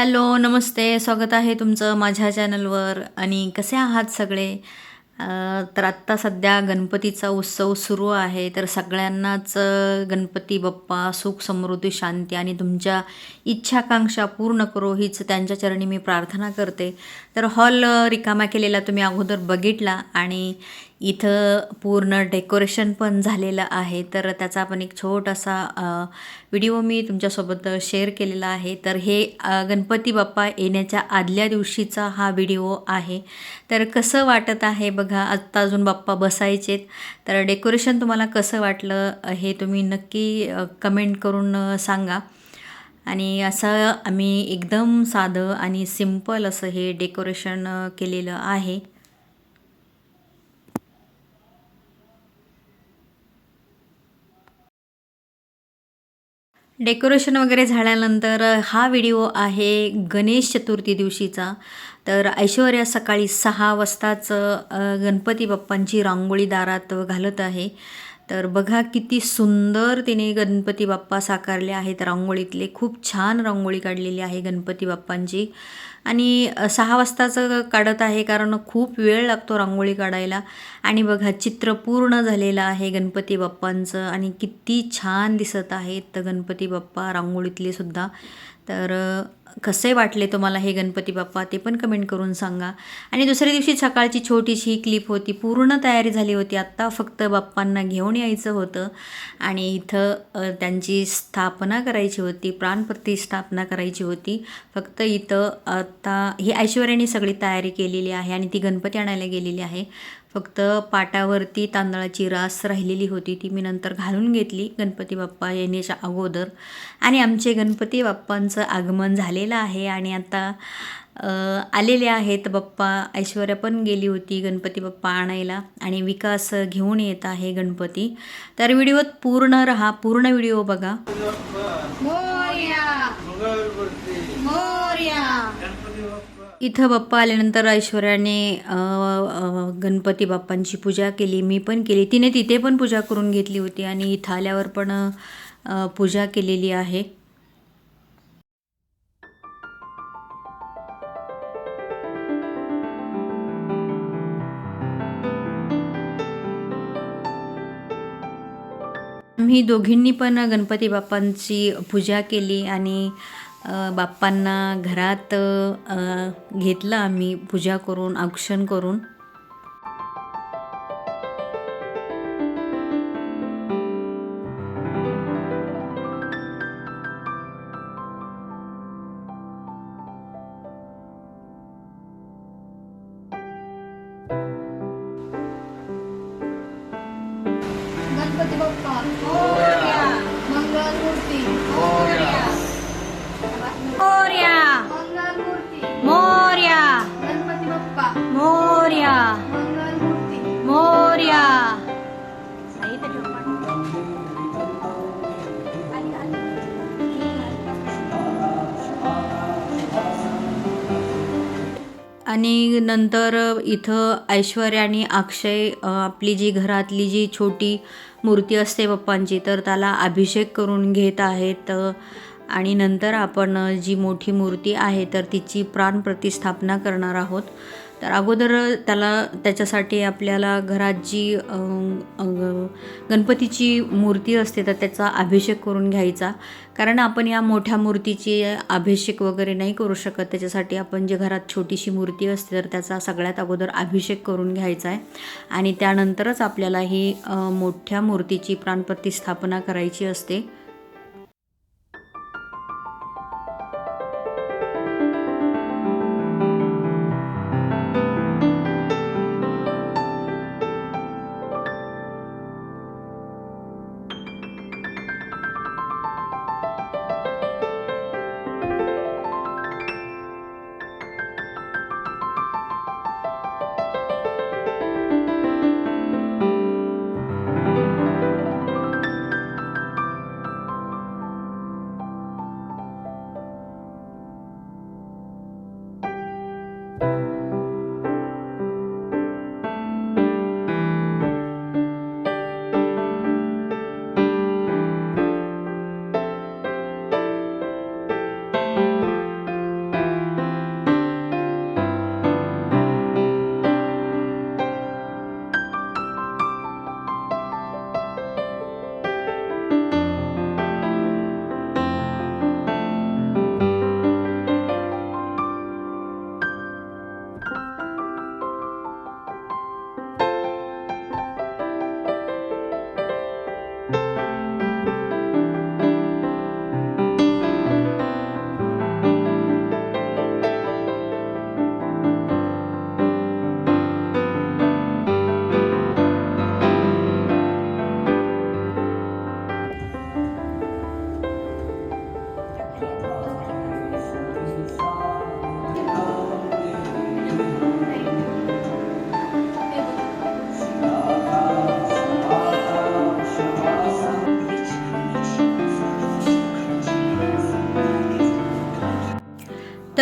Hello नमस्ते. स्वागत आहे तुमचं माझ्या चॅनलवर. आणि कसे आहात सगळे? तर आत्ता सध्या गणपतीचा उत्सव सुरू आहे. तर सगळ्यांनाच गणपती बाप्पा सुख समृद्धी शांती आणि तुमच्या इच्छाकांक्षा पूर्ण करो हीच त्यांच्या चरणी मी प्रार्थना करते. तर हॉल रिकामा केलेला तुम्ही अगोदर बघितला आणि इथं पूर्ण डेकोरेशन पण झालेलं आहे. तर त्याचा पण एक छोटासा व्हिडिओ मी तुमच्यासोबत शेअर केलेला आहे. तर हे गणपती बाप्पा येण्याच्या आदल्या दिवशीचा हा व्हिडिओ आहे. तर कसं वाटत आहे बघा आत्ता अजून बाप्पा बसायचेत. तर डेकोरेशन तुम्हाला कसं वाटलं हे तुम्ही नक्की कमेंट करून सांगा. आणि असं आम्ही एकदम साधं आणि सिंपल असं हे डेकोरेशन केलेलं आहे. डेकोरेशन वगैरे झाल्यानंतर हा व्हिडिओ आहे गणेश चतुर्थी दिवशीचा. तर ऐश्वर्या सकाळी सहा वाजताच गणपती बाप्पांची रांगोळी दारात घालत आहे. तर बघा किती सुंदर तिने गणपती बाप्पा साकारले आहेत रांगोळीतले. खूप छान रांगोळी काढलेली आहे गणपती बाप्पांची. आणि सहा वाजताचं काढत आहे कारण खूप वेळ लागतो रांगोळी काढायला. आणि बघा चित्र पूर्ण झालेलं आहे गणपती बाप्पांचं आणि किती छान दिसत आहेत तर गणपती बाप्पा रांगोळीतले सुद्धा. तर कसे वाटले तुम्हाला हे गणपती बाप्पा? ते पण कमेंट करून सांगा. आणि दुसऱ्या दिवशी सकाळची छोटीशी क्लिप होती. पूर्ण तयारी झाली होती. आत्ता फक्त बाप्पांना घेऊन यायचं होतं. आणि इथं त्यांची स्थापना करायची होती. प्राणप्रतिष्ठापना करायची होती. फक्त इथं आत्ता ही ऐश्वर्याने सगळी तयारी केलेली आहे आणि ती गणपती आणायला गेलेली आहे. फक्त पाटावरती तांदळाची रास राहिलेली होती ती मी नंतर घालून घेतली गणपती बाप्पा येण्याच्या अगोदर. आणि आमचे गणपती बाप्पांचं आगमन झालेलं आहे आणि आता आलेले आहेत. बाप्पा ऐश्वर्या पण गेली होती गणपती बाप्पा आणायला आणि विकास घेऊन येत आहे गणपती. तर व्हिडिओत पूर्ण राहा पूर्ण व्हिडिओ बघा. मोर्या! इथं बाप्पा आल्यानंतर ऐश्वर्याने गणपती बाप्पांची पूजा केली मी पण केली. तिने तिथे पण पूजा करून घेतली होती आणि इथं आल्यावर पण पूजा केलेली आहे. आम्ही दोघींनी पण गणपती बाप्पांची पूजा केली आणि बाप्पांना घरात घेतलं आम्ही पूजा करून औक्षण करून. आणि नंतर इथं ऐश्वर्या आणि अक्षय आपली जी घरातली जी छोटी मूर्ती असते पप्पांची तर त्याला अभिषेक करून घेत आहेत. आणि नंतर आपण जी मोठी मूर्ती आहे तर तिची प्राणप्रतिष्ठापना करणार आहोत. तर अगोदर त्याला त्याच्यासाठी आपल्याला घरात जी गणपतीची मूर्ती असते तर त्याचा अभिषेक करून घ्यायचा. कारण आपण या मोठ्या मूर्तीची अभिषेक वगैरे नाही करू शकत. त्याच्यासाठी आपण जे घरात छोटीशी मूर्ती असते तर त्याचा सगळ्यात अगोदर अभिषेक करून घ्यायचा आहे. आणि त्यानंतरच आपल्याला ही मोठ्या मूर्तीची प्राणप्रतिष्ठापना करायची असते.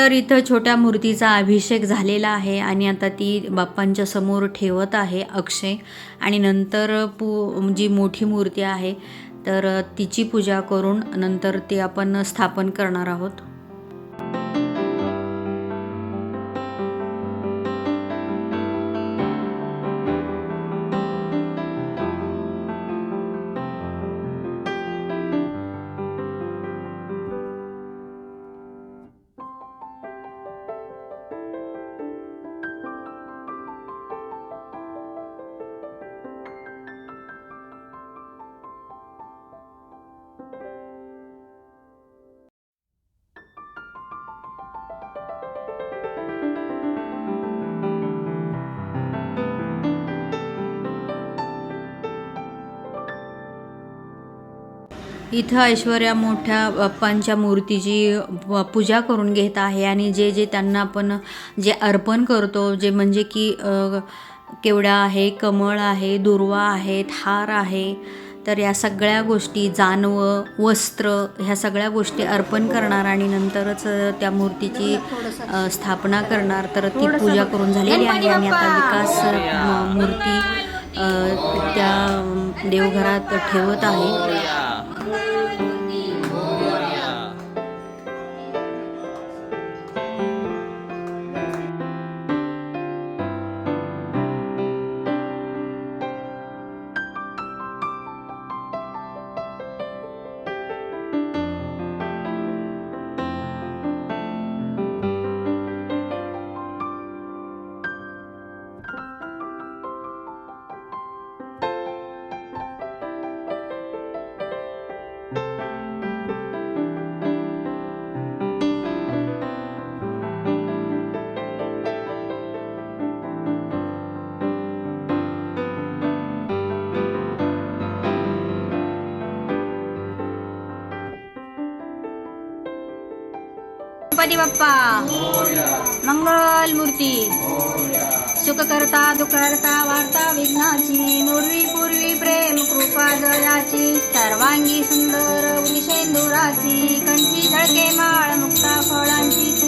तर इथं छोट्या मूर्तीचा अभिषेक झालेला आहे आणि आता ती बाप्पांच्या समोर ठेवत आहे अक्षय. आणि नंतर पू जी मोठी मूर्ती आहे तर तिची पूजा करून नंतर ती आपण स्थापन करणार आहोत. इथं ऐश्वर्या मोठ्या बाप्पांच्या मूर्तीची पूजा करून घेत आहे आणि जे जे त्यांना आपण जे अर्पण करतो जे म्हणजे की केवडा आहे कमळ आहे दुर्वा आहेत हार आहे तर या सगळ्या गोष्टी जानवं वस्त्र ह्या सगळ्या गोष्टी अर्पण करणार आणि नंतरच त्या मूर्तीची स्थापना करणार. तर ती पूजा करून झालेली आहे आणि आता विकास मूर्ती त्या देवघरात ठेवत आहे. गणपती बाप्पा मंगल मूर्ती सुख करता दुःख करता वार्ता विघ्नाची नुर्वी पूर्वी प्रेम कृपा दयाची सर्वांगी सुंदर विषेंदुराची कंठी झळके माळ मुक्ता फळांची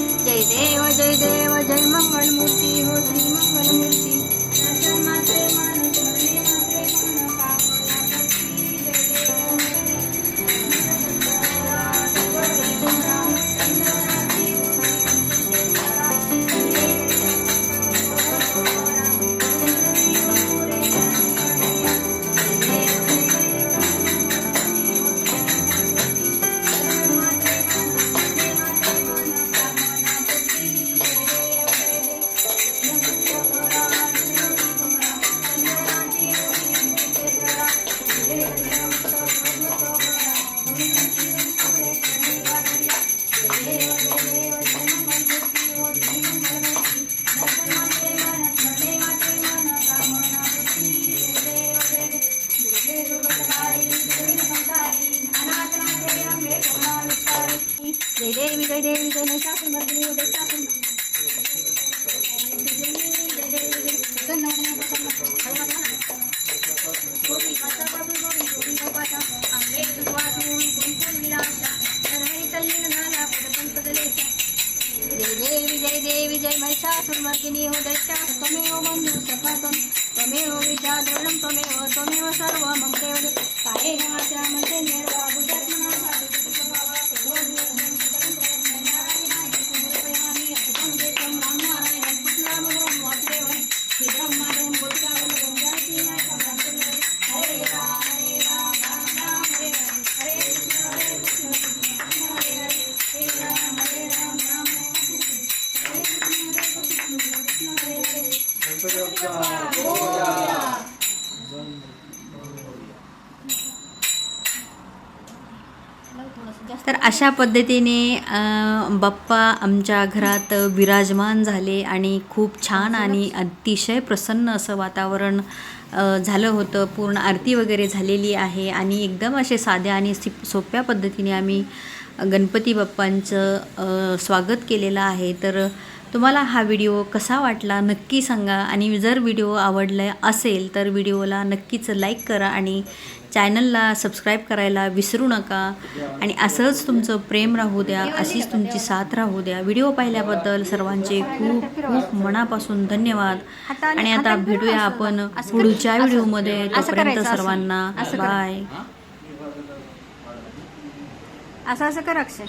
madrinha, तर अशा पद्धतीने बाप्पा आमच्या घरात विराजमान झाले आणि खूप छान आणि अतिशय प्रसन्न असं वातावरण झालं होतं. पूर्ण आरती वगैरे झालेली आहे आणि एकदम असे साध्या आणि सोप्या पद्धतीने आम्ही गणपती बाप्पांचं स्वागत केलेलं आहे. तर तुम्हाला हा व्हिडिओ कसा वाटला नक्की सांगा. आणि जर व्हिडिओ आवडला असेल तर व्हिडिओला नक्कीच लाईक करा आणि चॅनलला सबस्क्राईब करायला विसरू नका. आणि असंच तुमचं प्रेम राहू द्या अशीच तुमची साथ राहू द्या. व्हिडिओ पाहिल्याबद्दल सर्वांचे खूप खूप मनापासून धन्यवाद. आणि आता भेटूया आपण पुढच्या व्हिडिओमध्ये. तोपर्यंत सर्वांना बाय असं असं कर अक्षय.